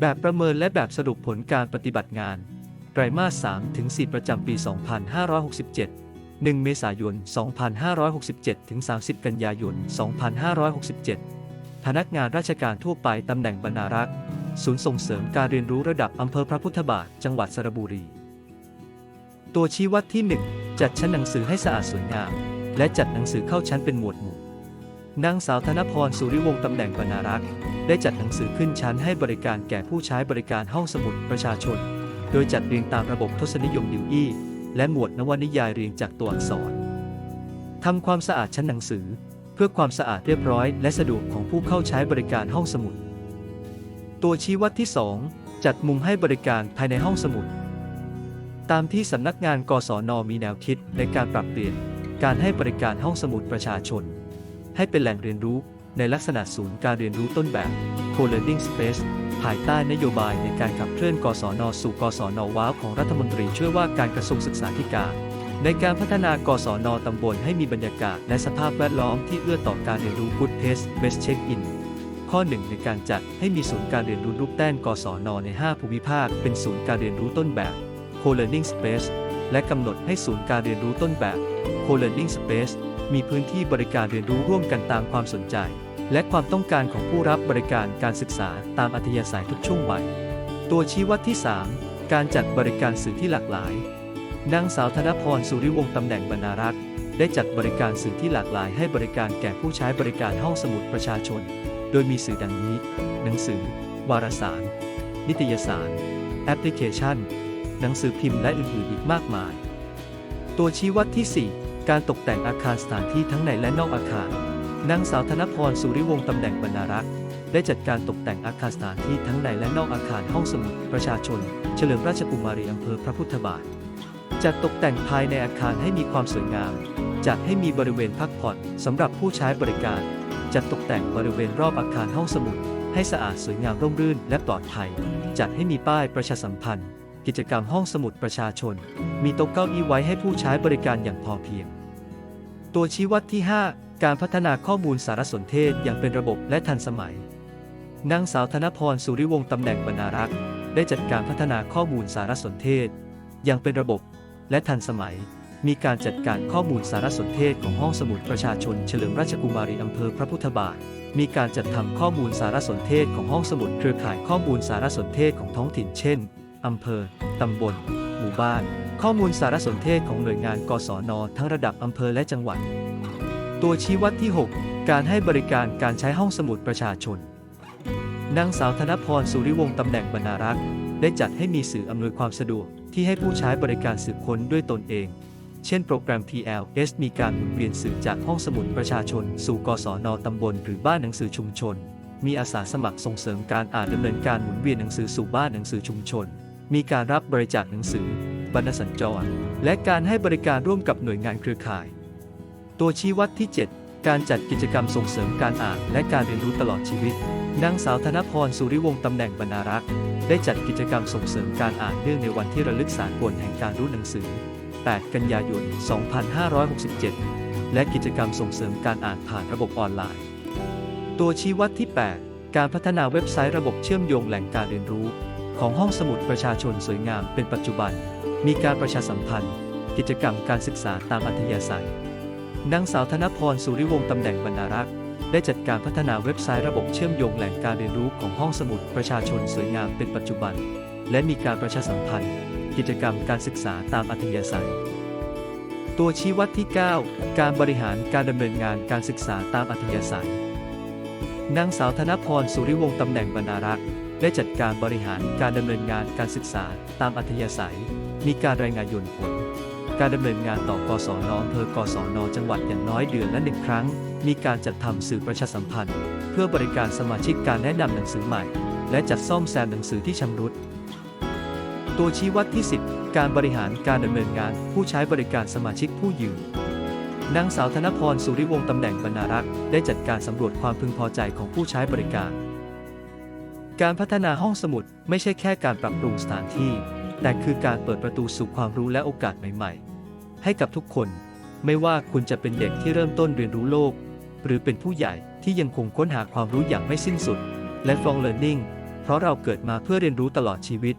แบบประเมินและแบบสรุปผลการปฏิบัติงาน ไตรมาส3ถึง4ประจำปี 2567 1 เมษายน 2567 ถึง 30 กันยายน 2567 พนักงานราชการทั่วไปตำแหน่งบรรณารักษ์ ศูนย์ส่งเสริมการเรียนรู้ระดับอำเภอพระพุทธบาท จังหวัดสระบุรี ตัวชี้วัดที่ 1 จัดชั้นหนังสือให้สะอาดสวยงาม และจัดหนังสือเข้าชั้นเป็นหมวดหมู่ นางสาวธนพรสุริวงศ์ตำแหน่งบรรณารักษ์ได้จัดหนังสือขึ้นชั้นให้บริการแก่ผู้ใช้บริการห้องสมุดประชาชน โดยจัดเรียงตามระบบทศนิยมดิวอี้และหมวดนวนิยายเรียงจากตัวอักษรทำความสะอาดชั้นหนังสือ เพื่อความสะอาดเรียบร้อย และสะดวกของผู้เข้าใช้บริการห้องสมุด ตัวชี้วัดที่ 2 จัดมุมให้บริการภายในห้องสมุด ตามที่สำนักงานกศนมีแนวคิดในการปรับเปลี่ยนการให้บริการห้องสมุดประชาชน ให้เป็นแหล่งเรียนรู้ในลักษณะศูนย์การเรียนรู้ต้นแบบ Co-learning Space ภายใต้นโยบายในการขับเคลื่อนกศน สู่กศนว้าวของรัฐมนตรีช่วยว่าการกระทรวงศึกษาธิการ ในการพัฒนากศนตำบลให้มีบรรยากาศและสภาพแวดล้อมที่เอื้อต่อการเรียนรู้ Good Pace Best Check-in ข้อ 1 ในการจัดให้มีศูนย์การเรียนรู้รูปแต้นกศนใน 5 ภูมิภาค เป็นศูนย์การเรียนรู้ต้นแบบ Co-learning Space และกำหนดให้ศูนย์การเรียนรู้ต้นแบบ Co-learning Space มีพื้นที่บริการเรียนรู้ร่วมกันตามความสนใจ และความต้องการของผู้รับบริการการศึกษาตามอัธยาศัยทุกช่วงวัย ตัวชี้วัดที่ 3 การจัดบริการสื่อที่หลากหลาย นางสาวธนพรสุริวงศ์ตำแหน่งบรรณารักษ์ได้จัดบริการสื่อที่หลากหลายให้บริการแก่ผู้ใช้บริการห้องสมุดประชาชน โดยมีสื่อดังนี้ หนังสือ วารสาร นิตยสาร แอปพลิเคชัน หนังสือพิมพ์และอื่นๆอีกมากมาย ตัวชี้วัดที่ 4 การตกแต่งอาคารสถานที่ทั้งในและนอกอาคารนางสาวธนพรสุริวงศ์ตำแหน่งบรรณารักษ์ได้จัดการตกแต่งอาคารสถานที่ทั้งในและนอกอาคารห้องสมุดประชาชน เฉลิมราชกุมารีอำเภอพระพุทธบาท จัดตกแต่งภายในอาคารให้มีความสวยงาม จัดให้มีบริเวณพักผ่อนสำหรับผู้ใช้บริการ จัดตกแต่งบริเวณรอบอาคารห้องสมุด ให้สะอาดสวยงามร่มรื่นและปลอดภัย จัดให้มีป้ายประชาสัมพันธ์ กิจกรรมห้องสมุดประชาชน มีโต๊ะเก้าอี้ไว้ให้ผู้ใช้บริการอย่างพอเพียง ตัวชี้วัดที่ 5 การพัฒนาข้อมูลสารสนเทศอย่างเป็นระบบและทันสมัย นางสาวธนพรสุริวงศ์ตำแหน่งบรรณารักษ์ ได้จัดการพัฒนาข้อมูลสารสนเทศ อย่างเป็นระบบและทันสมัย มีการจัดการข้อมูลสารสนเทศของห้องสมุดประชาชนเฉลิมราชกุมารีอำเภอพระพุทธบาท มีการจัดทำข้อมูลสารสนเทศของห้องสมุดเครือข่ายข้อมูลสารสนเทศของท้องถิ่นเช่น อำเภอ ตำบล หมู่บ้าน ข้อมูลสารสนเทศของหน่วยงานกศนทั้งระดับอำเภอและจังหวัด ตัวชี้วัดที่ 6 การให้บริการการใช้ห้องสมุดประชาชน นางสาวธนพรสุริวงศ์ตำแหน่งบรรณารักษ์ ได้จัดให้มีสื่ออำนวยความสะดวกที่ให้ผู้ใช้บริการสืบค้นด้วยตนเอง เช่น โปรแกรม TLS มีการหมุนเวียนสื่อจากห้องสมุดประชาชน สู่กศนตำบล หรือบ้านหนังสือชุมชนมีอาสาสมัครส่งเสริมการอ่านดำเนินการหมุนเวียนหนังสือสู่บ้านหนังสือชุมชน มีการรับบริจาคหนังสือบรรณสัญจร และการให้บริการร่วมกับหน่วยงานเครือข่าย ตัวชี้วัดที่ 7 การจัดกิจกรรมส่งเสริมการอ่านและการเรียนรู้ตลอดชีวิตนางสาวธนพรสุริวงศ์ตำแหน่งบรรณารักษ์ได้จัดกิจกรรมส่งเสริมการอ่านเนื่องในวันที่ระลึกสากลแห่งการรู้หนังสือ 8 กันยายน 2567 และกิจกรรมส่งเสริมการอ่านผ่านระบบออนไลน์ ตัวชี้วัดที่ 8 การพัฒนาเว็บไซต์ระบบเชื่อมโยงแหล่งการเรียนรู้ ของห้องสมุดประชาชนสวยงามเป็นปัจจุบัน มีการประชาสัมพันธ์ กิจกรรมการศึกษาตามอัธยาศัยนางสาวธนพรสุริวงศ์ตำแหน่งบรรณารักษ์ได้จัดการพัฒนาเว็บไซต์ระบบเชื่อมโยงแหล่งการเรียนรู้ของห้องสมุดประชาชนสวยงามเป็นปัจจุบัน และมีการประชาสัมพันธ์ กิจกรรมการศึกษาตามอัธยาศัย ตัวชี้วัดที่ 9 การบริหารการดำเนินงานการศึกษาตามอัธยาศัยนางสาวธนพรสุริวงศ์ตำแหน่งบรรณารักษ์ ได้จัดการบริหารการดำเนินงานการศึกษาตามอัธยาศัย มีการรายงานยนผล การดำเนินงานต่อกศนอำเภอกศนจังหวัดอย่างน้อยเดือนละหนึ่งครั้ง มีการจัดทำสื่อประชาสัมพันธ์ เพื่อบริการสมาชิกการแนะนำหนังสือใหม่ และจัดซ่อมแซมหนังสือที่ชำรุด ตัวชี้วัดที่ 10 การบริหารการดำเนินงานผู้ใช้บริการสมาชิกผู้ยืนนางสาวธนพรสุริวงศ์ตำแหน่งบรรณารักษ์ได้จัดการสำรวจความพึงพอใจของผู้ใช้บริการ การพัฒนาห้องสมุดไม่ใช่แค่การปรับปรุงสถานที่ แต่คือการเปิดประตูสู่ความรู้และโอกาสใหม่ๆ ให้กับทุกคน ไม่ว่าคุณจะเป็นเด็กที่เริ่มต้นเรียนรู้โลก หรือเป็นผู้ใหญ่ที่ยังคงค้นหาความรู้อย่างไม่สิ้นสุด และ From Learning เพราะเราเกิดมาเพื่อเรียนรู้ตลอดชีวิต